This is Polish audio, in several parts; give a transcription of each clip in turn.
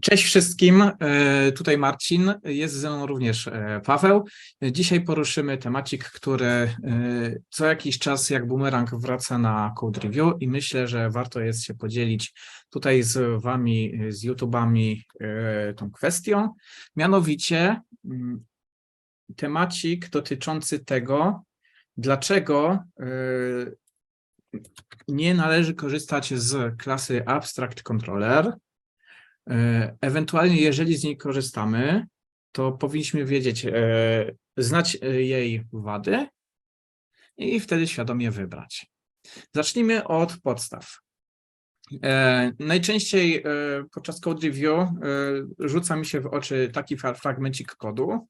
Cześć wszystkim, e, tutaj Marcin, jest ze mną również e, Paweł. Dzisiaj poruszymy temacik, który e, co jakiś czas jak bumerang wraca na Code Review i myślę, że warto jest się podzielić tutaj z Wami, z YouTubami tą kwestią. Mianowicie mm, temacik dotyczący tego, dlaczego nie należy korzystać z klasy Abstract Controller, Ewentualnie, jeżeli z niej korzystamy, to powinniśmy wiedzieć, e, znać e, jej wady i wtedy świadomie wybrać. Zacznijmy od podstaw. E, Najczęściej e, podczas code review e, rzuca mi się w oczy taki fra- fragmencik kodu.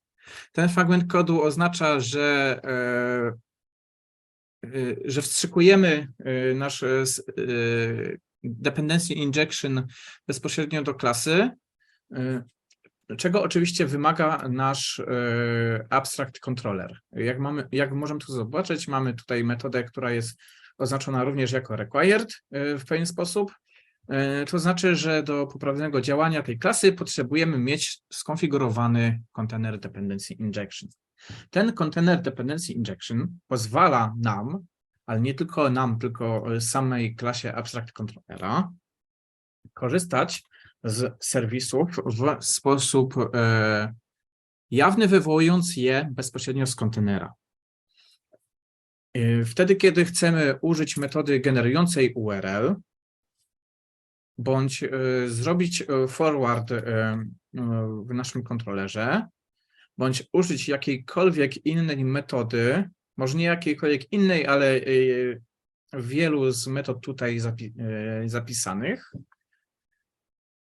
Ten fragment kodu oznacza, że, e, e, że wstrzykujemy e, nasz e, e, dependency injection bezpośrednio do klasy, y, czego oczywiście wymaga nasz y, abstract controller. Jak, mamy, jak możemy tu zobaczyć, mamy tutaj metodę, która jest oznaczona również jako required y, w pewien sposób. To znaczy, że do poprawnego działania tej klasy potrzebujemy mieć skonfigurowany container dependency injection. Ten container dependency injection pozwala nam, ale nie tylko nam, tylko samej klasie abstract controllera, korzystać z serwisów w sposób e, jawny, wywołując je bezpośrednio z kontenera. E, Wtedy, kiedy chcemy użyć metody generującej URL, bądź e, zrobić forward w naszym kontrolerze, bądź użyć jakiejkolwiek innej metody, może nie jakiejkolwiek innej, ale e, wielu z metod tutaj e, zapisanych,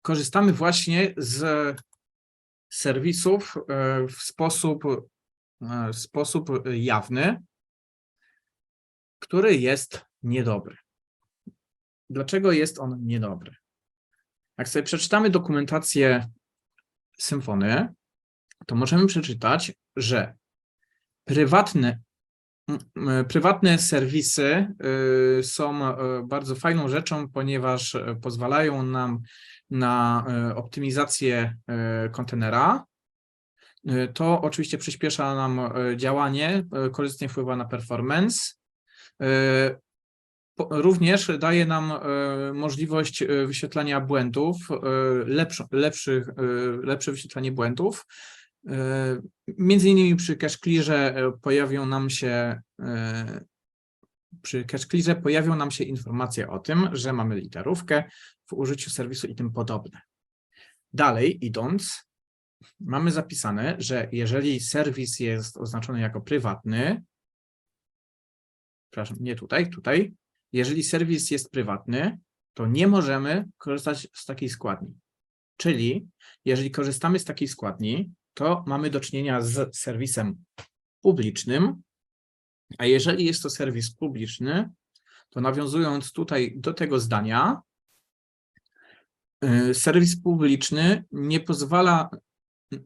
korzystamy właśnie z serwisów e, w sposób, w sposób jawny, który jest niedobry. Dlaczego jest on niedobry? Jak sobie przeczytamy dokumentację Symfony, to możemy przeczytać, że prywatne, prywatne serwisy y, są y, bardzo fajną rzeczą, ponieważ y, pozwalają nam na e, optymizację e, kontenera. E, To oczywiście przyspiesza nam e, działanie, e, korzystnie wpływa na performance. E, Również daje nam e, możliwość e, wyświetlania błędów, e, lepsze, lepszych, e, lepsze wyświetlanie błędów. E, Między innymi przy cache clearze e, pojawią nam się e, przy cache clearze pojawią nam się informacje o tym, że mamy literówkę w użyciu serwisu i tym podobne. Dalej idąc, mamy zapisane, że jeżeli serwis jest oznaczony jako prywatny, przepraszam, nie tutaj, tutaj, jeżeli serwis jest prywatny, to nie możemy korzystać z takiej składni. Czyli jeżeli korzystamy z takiej składni, to mamy do czynienia z serwisem publicznym, a jeżeli jest to serwis publiczny, to nawiązując tutaj do tego zdania, y, serwis publiczny nie pozwala, y,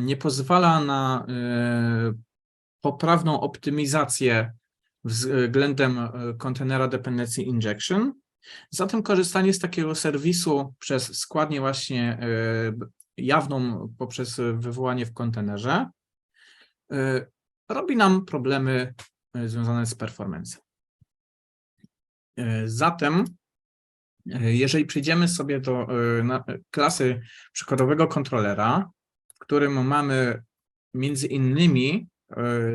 nie pozwala na y, poprawną optymizację względem kontenera dependency injection. Zatem korzystanie z takiego serwisu przez składnię właśnie jawną poprzez wywołanie w kontenerze y, robi nam problemy y, związane z performance. Y, Zatem, jeżeli przejdziemy sobie do klasy przykładowego kontrolera, w którym mamy między innymi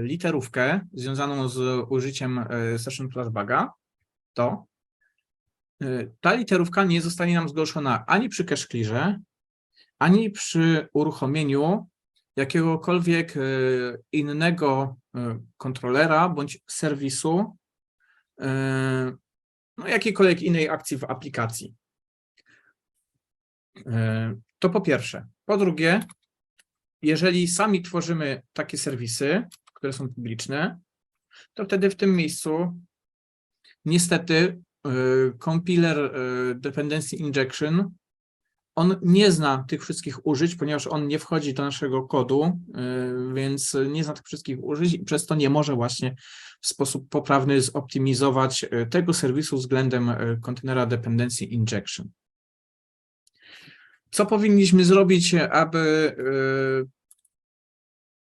literówkę związaną z użyciem session flashbaga, to ta literówka nie zostanie nam zgłoszona ani przy cache ani przy uruchomieniu jakiegokolwiek y, innego y, kontrolera bądź serwisu, y, no jakiejkolwiek innej akcji w aplikacji. To po pierwsze. Po drugie, jeżeli sami tworzymy takie serwisy, które są publiczne, to wtedy w tym miejscu niestety compiler dependency injection on nie zna tych wszystkich użyć, ponieważ on nie wchodzi do naszego kodu, y, więc nie zna tych wszystkich użyć i przez to nie może właśnie w sposób poprawny zoptymizować y, tego serwisu względem y, kontenera dependency injection. Co powinniśmy zrobić, aby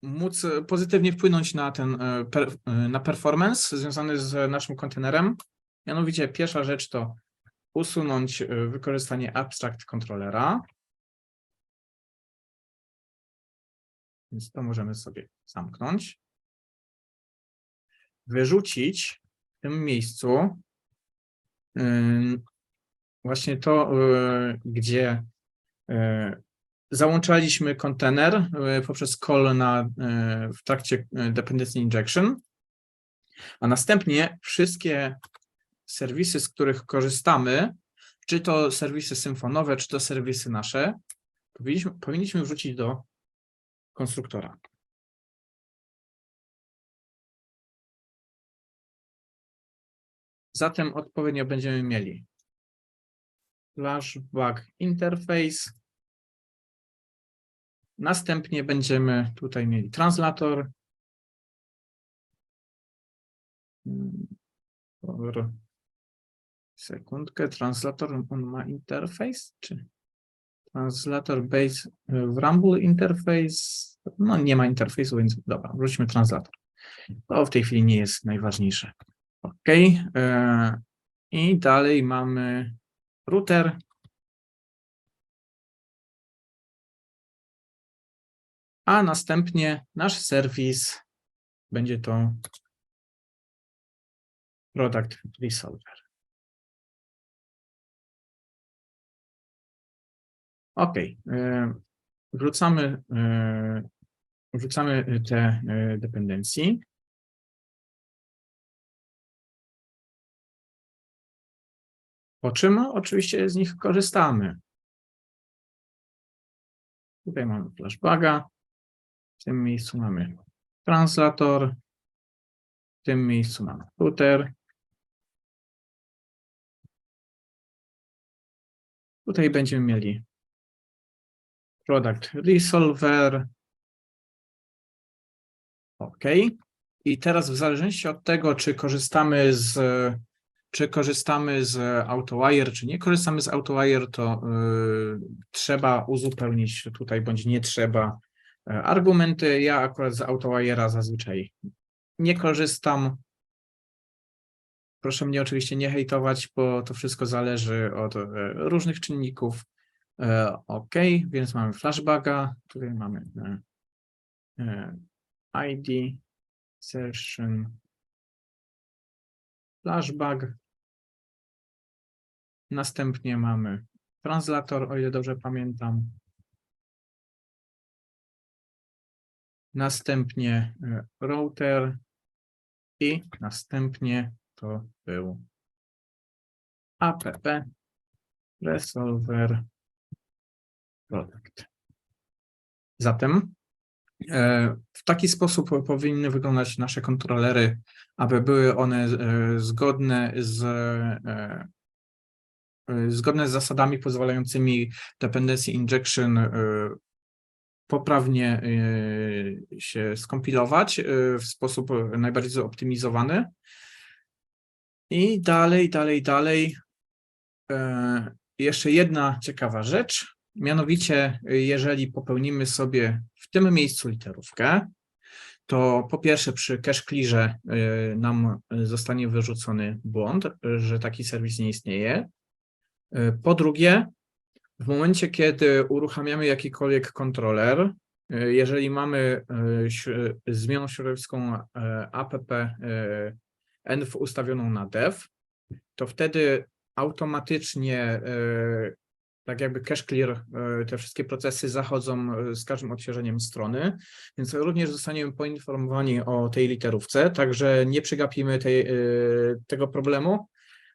móc pozytywnie wpłynąć na ten na performance związany z naszym kontenerem? Mianowicie pierwsza rzecz to usunąć y, wykorzystanie abstract controllera. Więc to możemy sobie zamknąć. Wyrzucić w tym miejscu właśnie to, y, gdzie y, załączaliśmy kontener poprzez call na, w trakcie dependency injection, a następnie wszystkie serwisy, z których korzystamy, czy to serwisy symfonowe, czy to serwisy nasze, powinniśmy, powinniśmy wrzucić do konstruktora. Zatem odpowiednio będziemy mieli flashback interface. Następnie będziemy tutaj mieli translator. Hmm, Sekundkę, translator on ma interface, czy translator base y, w Rumble interface? No nie ma interfejsu, więc dobra, wróćmy translator. To w tej chwili nie jest najważniejsze. OK. e, I dalej mamy router. A następnie nasz serwis będzie to product resolver. OK. e, Wrzucamy, e, wrzucamy te e, dependencje. Po czym oczywiście z nich korzystamy. Tutaj mamy flashbaga, w tym miejscu mamy translator, w tym miejscu mamy router. Tutaj będziemy mieli product resolver. OK. I teraz w zależności od tego, czy korzystamy z czy korzystamy z AutoWire, czy nie korzystamy z AutoWire, to y, trzeba uzupełnić tutaj, bądź nie trzeba y, argumenty. Ja akurat z AutoWire'a zazwyczaj nie korzystam. Proszę mnie oczywiście nie hejtować, bo to wszystko zależy od y, różnych czynników. Y, OK, więc mamy flashbaga, tutaj mamy y, y, ID, session, flashbag. Następnie mamy translator, o ile dobrze pamiętam. Następnie e, router i następnie to był app resolver Zatem e, w taki sposób powinny wyglądać nasze kontrolery, aby były one e, zgodne z e, zgodne z zasadami pozwalającymi dependency injection poprawnie się skompilować w sposób najbardziej zoptymizowany. I dalej, dalej, dalej. Jeszcze jedna ciekawa rzecz. Mianowicie, jeżeli popełnimy sobie w tym miejscu literówkę, to po pierwsze przy cache y, nam zostanie wyrzucony błąd, że taki serwis nie istnieje. Y, Po drugie, w momencie, kiedy uruchamiamy jakikolwiek kontroler, y, jeżeli mamy zmienną środowiską app env ustawioną na dev, to wtedy automatycznie tak jakby cache clear, y, te wszystkie procesy zachodzą y, z każdym odświeżeniem strony, więc również zostaniemy poinformowani o tej literówce, także nie przegapimy tej, y, tego problemu.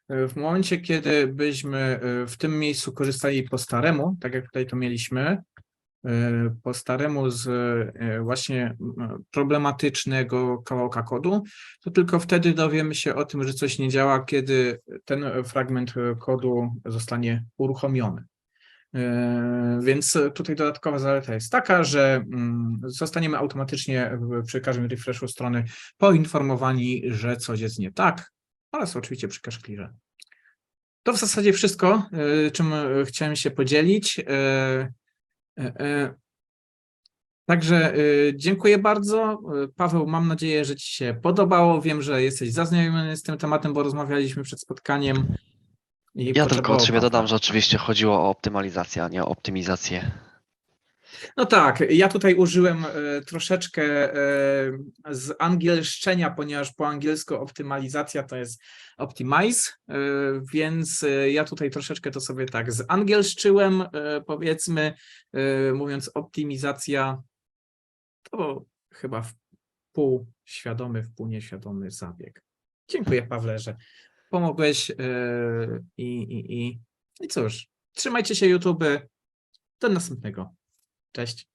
W momencie, kiedy byśmy w tym miejscu korzystali po staremu, tak jak tutaj to mieliśmy, po staremu z właśnie problematycznego kawałka kodu, to tylko wtedy dowiemy się o tym, że coś nie działa, kiedy ten fragment kodu zostanie uruchomiony. E, Więc tutaj dodatkowa zaleta jest taka, że mm, zostaniemy automatycznie przy każdym refreshu strony poinformowani, że coś jest nie tak, oraz oczywiście przy cache. To w zasadzie wszystko, y, czym y, chciałem się podzielić. Także dziękuję bardzo. Paweł, mam nadzieję, że Ci się podobało. Wiem, że jesteś zaznajomiony z tym tematem, bo rozmawialiśmy przed spotkaniem. I Ja tylko od siebie dodam, że oczywiście chodziło o optymalizację, a nie o optymizację. No tak, ja tutaj użyłem e, troszeczkę e, z angielszczenia, ponieważ po angielsku optymalizacja to jest optimize, e, więc ja tutaj troszeczkę to sobie tak zangielszczyłem, e, powiedzmy, mówiąc optymizacja, to chyba w pół świadomy, w pół nieświadomy zabieg. Dziękuję Pawle, że pomogłeś e, i, i, i, i cóż, trzymajcie się YouTube, do następnego. Cześć.